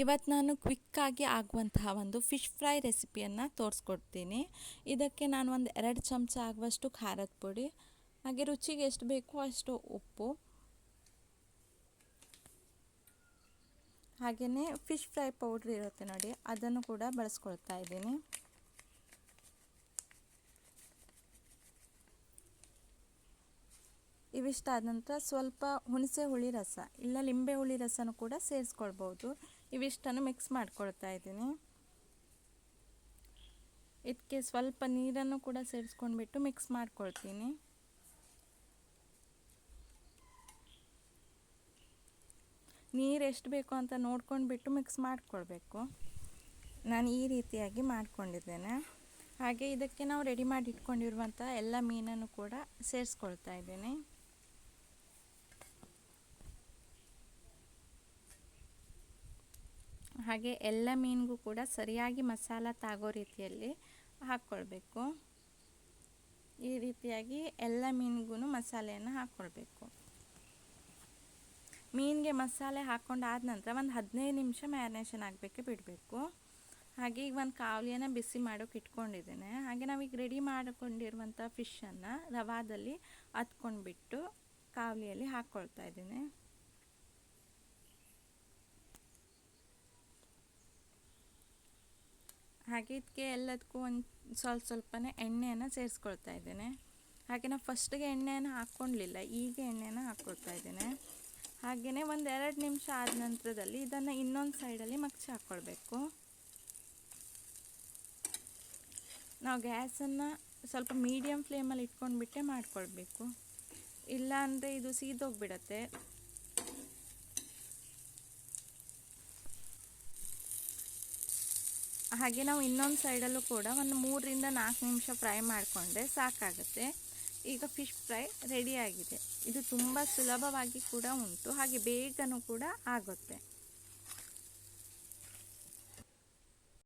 ಇವತ್ತು ನಾನು ಕ್ವಿಕ್ಕಾಗಿ ಆಗುವಂತಹ ಒಂದು ಫಿಶ್ ಫ್ರೈ ರೆಸಿಪಿಯನ್ನು ತೋರಿಸ್ಕೊಡ್ತೀನಿ. ಇದಕ್ಕೆ ನಾನು ಒಂದು ಎರಡು ಚಮಚ ಆಗುವಷ್ಟು ಖಾರದ ಪುಡಿ, ಹಾಗೆ ರುಚಿಗೆ ಎಷ್ಟು ಬೇಕೋ ಅಷ್ಟು ಉಪ್ಪು. ಹಾಗೆಯೇ ಫಿಶ್ ಫ್ರೈ ಪೌಡ್ರ್ ಇರುತ್ತೆ ನೋಡಿ, ಅದನ್ನು ಕೂಡ ಬಳಸ್ಕೊಳ್ತಾ ಇದ್ದೀನಿ. ಇವಿಷ್ಟಾದ ನಂತರ ಸ್ವಲ್ಪ ಹುಣಸೆ ಹುಳಿ ರಸ, ಇಲ್ಲ ಲಿಂಬೆ ಹುಳಿ ರಸನೂ ಕೂಡ ಸೇರಿಸ್ಕೊಳ್ಬೋದು ಇವಿಷ್ಟನ್ನು ಮಿಕ್ಸ್ ಮಾಡ್ಕೊಳ್ತಾ ಇದ್ದೀನಿ. ಇದಕ್ಕೆ ಸ್ವಲ್ಪ ನೀರನ್ನು ಕೂಡ ಸೇರಿಸ್ಕೊಂಡ್ಬಿಟ್ಟು ಮಿಕ್ಸ್ ಮಾಡ್ಕೊಳ್ತೀನಿ. ನೀರು ಎಷ್ಟು ಬೇಕು ಅಂತ ನೋಡ್ಕೊಂಡ್ಬಿಟ್ಟು ಮಿಕ್ಸ್ ಮಾಡ್ಕೊಳ್ಬೇಕು. ನಾನು ಈ ರೀತಿಯಾಗಿ ಮಾಡ್ಕೊಂಡಿದ್ದೇನೆ. ಹಾಗೆ ಇದಕ್ಕೆ ನಾವು ರೆಡಿ ಮಾಡಿ ಇಟ್ಕೊಂಡಿರುವಂಥ ಎಲ್ಲ ಮೀನನ್ನು ಕೂಡ ಸೇರಿಸ್ಕೊಳ್ತಾ ಇದ್ದೀನಿ. ಹಾಗೆ ಎಲ್ಲ ಮೀನಿಗೂ ಕೂಡ ಸರಿಯಾಗಿ ಮಸಾಲ ತಾಗೋ ರೀತಿಯಲ್ಲಿ ಹಾಕ್ಕೊಳ್ಬೇಕು. ಈ ರೀತಿಯಾಗಿ ಎಲ್ಲ ಮೀನಿಗೂ ಮಸಾಲೆಯನ್ನು ಹಾಕ್ಕೊಳ್ಬೇಕು. ಮೀನಿಗೆ ಮಸಾಲೆ ಹಾಕ್ಕೊಂಡಾದ ನಂತರ ಒಂದು ಹದಿನೈದು ನಿಮಿಷ ಮ್ಯಾರಿನೇಷನ್ ಆಗಬೇಕು ಬಿಡಬೇಕು. ಹಾಗೆ ಈಗ ಒಂದು ಕಾವಲಿಯನ್ನು ಬಿಸಿ ಮಾಡೋಕೆ ಇಟ್ಕೊಂಡಿದ್ದೇನೆ. ಹಾಗೆ ನಾವೀಗ ರೆಡಿ ಮಾಡಿಕೊಂಡಿರುವಂಥ ಫಿಶನ್ನು ರವಾದಲ್ಲಿ ಹತ್ಕೊಂಡ್ಬಿಟ್ಟು ಕಾವಲಿಯಲ್ಲಿ ಹಾಕ್ಕೊಳ್ತಾ ಇದ್ದೀನಿ. ಹಾಗೆ ಇದಕ್ಕೆ ಎಲ್ಲದಕ್ಕೂ ಒಂದು ಸ್ವಲ್ಪ ಸ್ವಲ್ಪನೇ ಎಣ್ಣೆಯನ್ನು ಸೇರಿಸ್ಕೊಳ್ತಾ ಇದ್ದೇನೆ. ಹಾಗೆ ನಾನು ಫಸ್ಟಿಗೆ ಎಣ್ಣೆಯನ್ನು ಹಾಕ್ಕೊಳ್ಲಿಲ್ಲ ಈಗ ಎಣ್ಣೆನ ಹಾಕ್ಕೊಳ್ತಾ ಇದ್ದೇನೆ. ಹಾಗೆಯೇ ಒಂದು ಎರಡು ನಿಮಿಷ ಆದ ನಂತರದಲ್ಲಿ ಇದನ್ನು ಇನ್ನೊಂದು ಸೈಡಲ್ಲಿ ಮಗ್ಚಿ ಹಾಕ್ಕೊಳ್ಬೇಕು ನಾವು ಗ್ಯಾಸನ್ನು ಸ್ವಲ್ಪ ಮೀಡಿಯಮ್ ಫ್ಲೇಮಲ್ಲಿ ಇಟ್ಕೊಂಡ್ಬಿಟ್ಟೆ ಮಾಡ್ಕೊಳ್ಬೇಕು. ಇಲ್ಲ ಅಂದರೆ ಇದು ಸೀದೋಗ್ಬಿಡತ್ತೆ. ಹಾಗೆ ನಾವು ಇನ್ನೊಂದು ಸೈಡಲ್ಲೂ ಕೂಡ ಒಂದು ಮೂರರಿಂದ ನಾಲ್ಕು ನಿಮಿಷ ಫ್ರೈ ಮಾಡಿಕೊಂಡ್ರೆ ಸಾಕಾಗುತ್ತೆ. ಈಗ ಫಿಶ್ ಫ್ರೈ ರೆಡಿಯಾಗಿದೆ ಇದು ತುಂಬ ಸುಲಭವಾಗಿ ಕೂಡ ಉಂಟು. ಹಾಗೆ ಬೇಗನೂ ಕೂಡ ಆಗುತ್ತೆ.